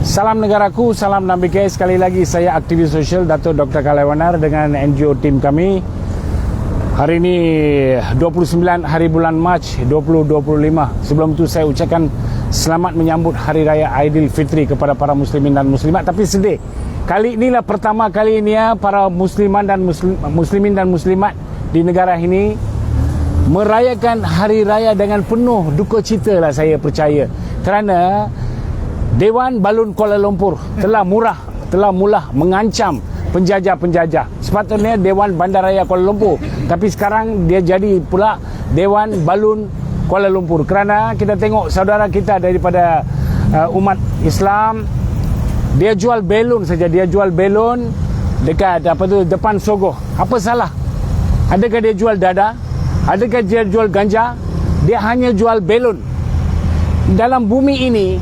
Salam negaraku, salam Nambike. Sekali lagi saya aktivis sosial Datuk Dr. Kalaiwanar dengan NGO tim kami. Hari ini 29 hari bulan Mac 2025. Sebelum itu saya ucapkan selamat menyambut Hari Raya Aidilfitri kepada para muslimin dan muslimat. Tapi sedih. Kali inilah pertama kali ini ya para musliman dan muslim, muslimin dan muslimat di negara ini merayakan hari raya dengan penuh duka cita lah saya percaya. Kerana Dewan Balun Kuala Lumpur telah murah telah mula mengancam penjajah-penjajah. Sepatutnya Dewan Bandaraya Kuala Lumpur, tapi sekarang dia jadi pula Dewan Balun Kuala Lumpur. Kerana kita tengok saudara kita daripada uh, umat Islam dia jual belon saja, dia jual belon dekat apa tu depan Sogo. Apa salah? Adakah dia jual dada? Adakah dia jual ganja? Dia hanya jual belon. Dalam bumi ini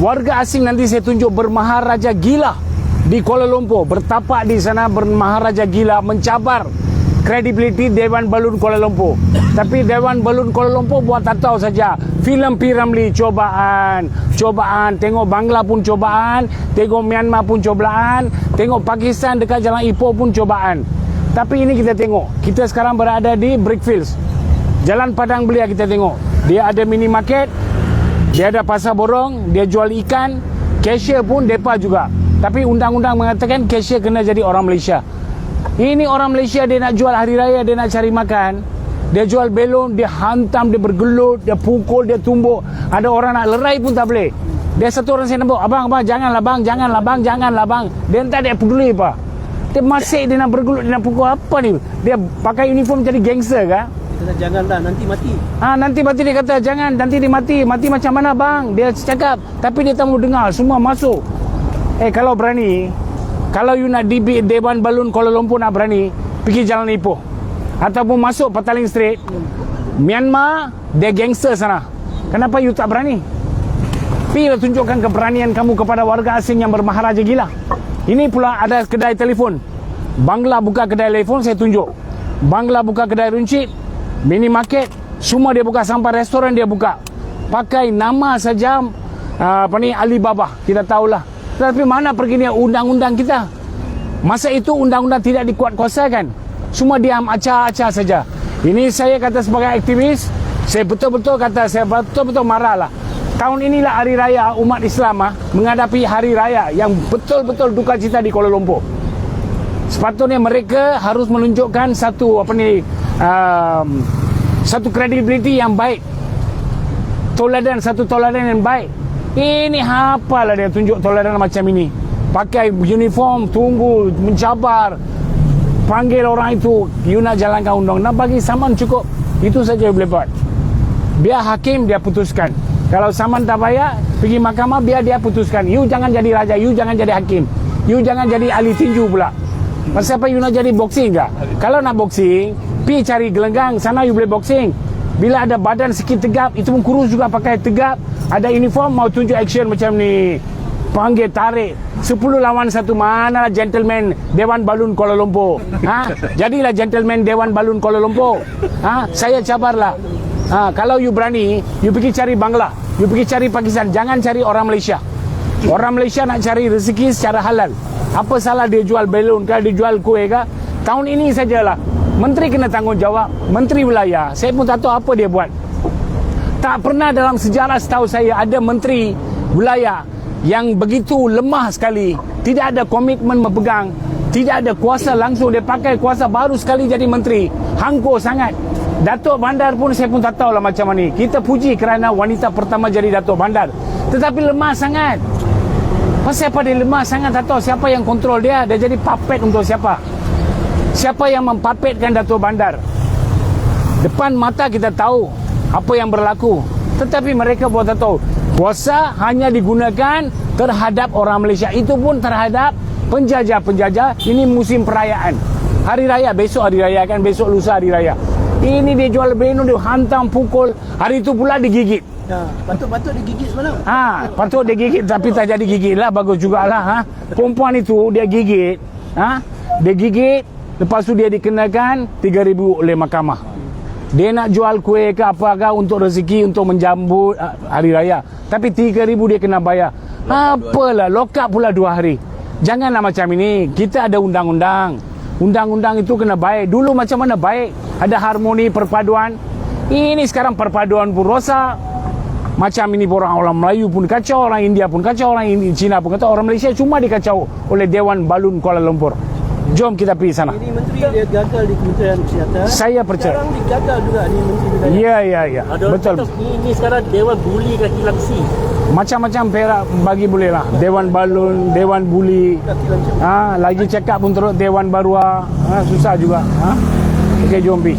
warga asing nanti saya tunjuk bermaharaja gila di Kuala Lumpur. Bertapak di sana bermaharaja gila mencabar kredibiliti Dewan Balun Kuala Lumpur. Tapi Dewan Balun Kuala Lumpur buat tak tahu saja. Filem P. Ramlee cobaan. Cobaan. Tengok Bangla pun cobaan. Tengok Myanmar pun cobaan. Tengok Pakistan dekat Jalan Ipoh pun cobaan. Tapi ini kita tengok. Kita sekarang berada di Brickfields. Jalan Padang Belia kita tengok. Dia ada mini market dia ada pasar borong, dia jual ikan, cashier pun depa juga. Tapi undang-undang mengatakan cashier kena jadi orang Malaysia. Ini orang Malaysia dia nak jual hari raya, dia nak cari makan. Dia jual belon, dia hantam, dia bergelut, dia pukul, dia tumbuk. Ada orang nak lerai pun tak boleh. Dia satu orang saya nampak, abang, abang, janganlah bang, janganlah bang, janganlah bang. Dia tak ada peduli apa. Dia masih dia nak bergelut, dia nak pukul apa ni? Dia pakai uniform jadi gangster kah? Kata janganlah nanti mati. Ha, nanti mati dia kata jangan nanti dia mati. Mati macam mana bang? Dia cakap tapi dia tak mau dengar semua masuk. Eh kalau berani kalau you nak di Dewan Balun Kuala Lumpur nak berani pergi Jalan Ipoh ataupun masuk Petaling Street Myanmar dia gangster sana. Kenapa you tak berani? Pergilah tunjukkan keberanian kamu kepada warga asing yang bermaharaja gila. Ini pula ada kedai telefon. Bangla buka kedai telefon saya tunjuk. Bangla buka kedai runcit, mini market semua dia buka. Sampai restoran dia buka. Pakai nama saja uh, apa ni Alibaba. Kita tahulah. Tetapi mana pergi ni undang-undang kita? Masa itu undang-undang tidak dikuat kuasakan semua diam acah-acah saja. Ini saya kata sebagai aktivis saya betul-betul kata saya betul-betul marah lah. Tahun inilah hari raya umat Islam ah, menghadapi hari raya yang betul-betul duka cita di Kuala Lumpur. Sepatutnya mereka harus menunjukkan satu apa ni um, satu kredibiliti yang baik. Toladan satu toladan yang baik. Ini apalah dia tunjuk toladan macam ini. Pakai uniform tunggu mencabar. Panggil orang itu you nak jalankan undang. Nak bagi saman cukup. Itu saja boleh buat. Biar hakim dia putuskan. Kalau saman tak bayar pergi mahkamah biar dia putuskan. You jangan jadi raja you jangan jadi hakim. You jangan jadi ahli tinju pula Pasal apa you nak jadi boxing ke? Kalau nak boxing, pi cari gelenggang, sana you boleh boxing. Bila ada badan sikit tegap, itu pun kurus juga pakai tegap. Ada uniform, mau tunjuk action macam ni. Panggil tarik. 10 lawan satu mana gentleman Dewan Balun Kuala Lumpur. Ha? Jadilah gentleman Dewan Balun Kuala Lumpur. Ha? Saya cabarlah. Ha? Kalau you berani, you pergi cari Bangla. You pergi cari Pakistan. Jangan cari orang Malaysia. Orang Malaysia nak cari rezeki secara halal. Apa salah dia jual belon ke, dia jual kuih ke? Tahun ini sajalah. Menteri kena tanggungjawab. Menteri wilayah. Saya pun tak tahu apa dia buat. Tak pernah dalam sejarah setahu saya ada menteri wilayah yang begitu lemah sekali. Tidak ada komitmen berpegang. Tidak ada kuasa langsung. Dia pakai kuasa baru sekali jadi menteri. Hangko sangat. Datuk Bandar pun saya pun tak tahu lah macam mana. Kita puji kerana wanita pertama jadi Datuk Bandar. Tetapi lemah sangat. Pasal apa dia lemah sangat tak tahu siapa yang kontrol dia. Dia jadi puppet untuk siapa. Siapa yang mempapetkan Datuk Bandar. Depan mata kita tahu apa yang berlaku. Tetapi mereka buat tak tahu. Kuasa hanya digunakan terhadap orang Malaysia. Itu pun terhadap penjajah-penjajah. Ini musim perayaan. Hari raya, besok hari raya kan. Besok lusa hari raya. Ini dia jual beno, dia hantam, pukul. Hari itu pula digigit. Ha, patut-patut digigit semalam. Ha, patut dia gigit tapi tak jadi gigit lah bagus jugalah ha. Perempuan itu dia gigit, ha? Dia gigit lepas tu dia dikenakan 3000 oleh mahkamah. Dia nak jual kuih ke apa ke untuk rezeki untuk menjambut uh, hari raya. Tapi 3000 dia kena bayar. Apalah lock up pula dua hari. Janganlah macam ini. Kita ada undang-undang. Undang-undang itu kena baik. Dulu macam mana baik? Ada harmoni perpaduan. Ini sekarang perpaduan pun rosak. Macam ini orang orang Melayu pun kacau, orang India pun kacau, orang Cina pun kacau, orang Malaysia cuma dikacau oleh Dewan Balun Kuala Lumpur. Jom kita pergi sana. Ini menteri dia gagal di Kementerian Kesihatan. Saya percaya. Sekarang digagal juga ni menteri. Ya, ya, ya. Ada Betul. orang Ni, ni sekarang Dewan Buli kaki langsi. Macam-macam perak bagi boleh lah. Dewan Balun, Dewan Buli. Ha, lagi cakap pun terus Dewan Barua. Ha, susah juga. Ha? Okey, jom pergi.